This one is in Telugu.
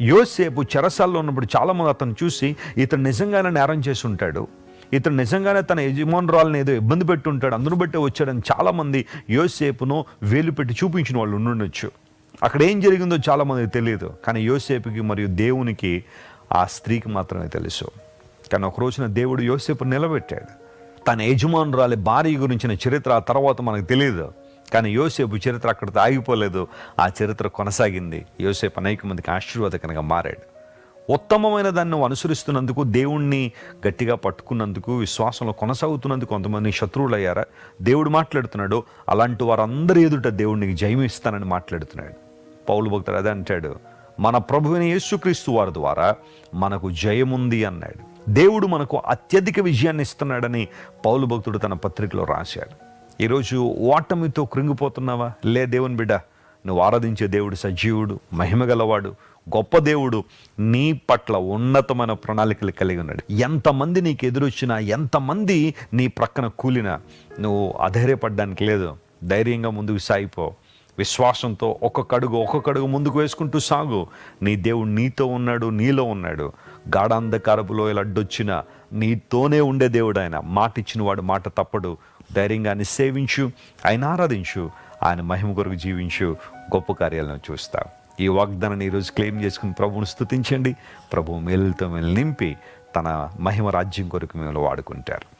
యోసేపు చెరసాల్లో ఉన్నప్పుడు చాలామంది అతను చూసి ఇతను నిజంగానే నేరం చేసి ఉంటాడు. ఇతను నిజంగానే తన యజమానురాలను ఏదో ఇబ్బంది పెట్టి ఉంటాడు అందును బట్టే వచ్చాడని చాలామంది యోసేపును వేలు పెట్టి చూపించిన వాళ్ళు ఉండుండొచ్చు. అక్కడ ఏం జరిగిందో చాలామందికి తెలియదు కానీ యోసేపుకి మరియు దేవునికి ఆ స్త్రీకి మాత్రమే తెలుసు. కానీ ఒక రోజున దేవుడు యోసేపు నిలబెట్టాడు. తన యజమానురాలి భార్య గురించిన చరిత్ర ఆ తర్వాత మనకు తెలియదు కానీ యోసేపు చరిత్ర అక్కడితో ఆగిపోలేదు. ఆ చరిత్ర కొనసాగింది. యోసేపు అనేక మందికి ఆశీర్వాదకరంగా మారాడు. ఉత్తమమైన దాన్ని నువ్వు అనుసరిస్తున్నందుకు దేవుణ్ణి గట్టిగా పట్టుకున్నందుకు విశ్వాసంలో కొనసాగుతున్నందుకు కొంతమంది శత్రువులు అయ్యారా దేవుడు మాట్లాడుతున్నాడు. అలాంటి వారందరి ఎదుట దేవుడికి జయమిస్తానని మాట్లాడుతున్నాడు. పౌలు భక్తుడు అదే అంటాడు. మన ప్రభువైన యేసుక్రీస్తు వారి ద్వారా మనకు జయముంది అన్నాడు. దేవుడు మనకు అత్యధిక విజయాన్ని ఇస్తున్నాడని పౌలు భక్తుడు తన పత్రికలో రాశాడు. ఈరోజు ఓటమితో కృంగిపోతున్నావా? లే దేవుని బిడ్డ నువ్వు ఆరాధించే దేవుడు సజీవుడు మహిమగలవాడు గొప్ప దేవుడు నీ పట్ల ఉన్నతమైన ప్రణాళికలు కలిగి ఉన్నాడు. ఎంతమంది నీకు ఎదురొచ్చినా ఎంతమంది నీ ప్రక్కన కూలినా నువ్వు అధైర్యపడడానికి లేదు. ధైర్యంగా ముందుకు సాగిపో. విశ్వాసంతో ఒక్కొక్క అడుగు ఒక్కొక్క అడుగు ముందుకు వేసుకుంటూ సాగు. నీ దేవుడు నీతో ఉన్నాడు నీలో ఉన్నాడు. గాఢాంధకారపు లోయలు అడ్డొచ్చిన నీతోనే ఉండే దేవుడు ఆయన మాట ఇచ్చిన వాడు మాట తప్పడు. ధైర్యంగా ఆయన సేవించు ఆయన ఆరాధించు ఆయన మహిమ కొరకు జీవించు. గొప్ప కార్యాలను చూస్తావు ఈ వాగ్దానాన్ని ఈరోజు క్లెయిమ్ చేసుకుని ప్రభువును స్తుతించండి. ప్రభు మేలుతో మేలు నింపి తన మహిమ రాజ్యం కొరకు మిమ్మల్ని వాడుకుంటారు.